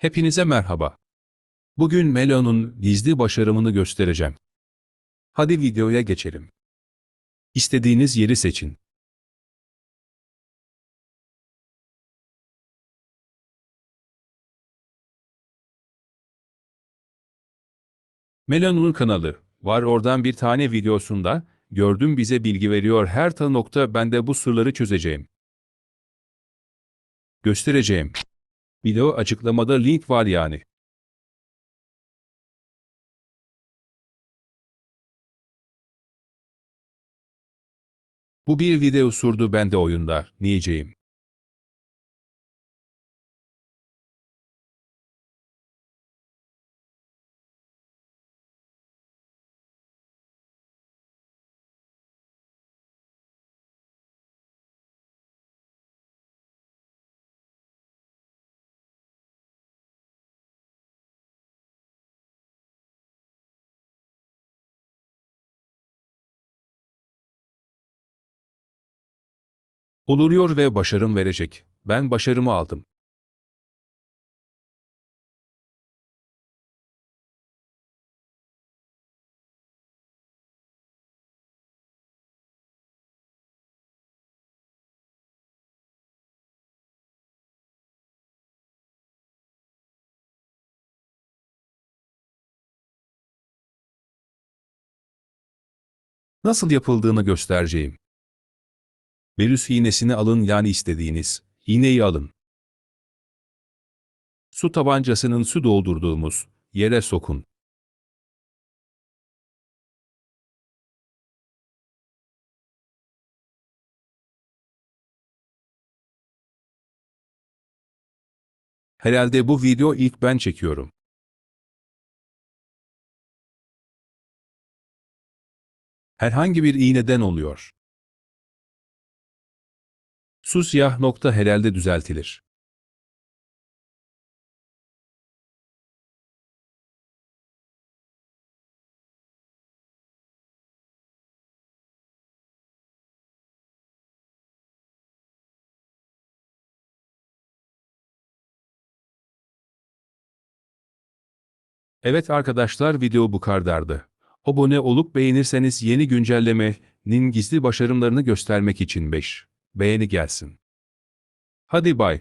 Hepinize merhaba. Bugün Melo'nun gizli başarımını göstereceğim. Hadi videoya geçelim. İstediğiniz yeri seçin. Melo'nun kanalı var oradan bir tane videosunda gördüm bize bilgi veriyor her ta nokta ben de bu sırları çözeceğim. Göstereceğim. Video açıklamada link var yani. Bu bir video sürdü ben de oyunda, diyeceğim. Oluyor ve başarım verecek. Ben başarımı aldım. Nasıl yapıldığını göstereceğim. Virüs iğnesini alın yani istediğiniz iğneyi alın. Su tabancasının su doldurduğumuz yere sokun. Herhalde bu video ilk ben çekiyorum. Herhangi bir iğneden oluyor. Su siyah nokta herhalde düzeltilir. Evet arkadaşlar video bu kadardı. Abone olup beğenirseniz yeni güncellemenin gizli başarımlarını göstermek için 5 beğeni gelsin. Hadi bay.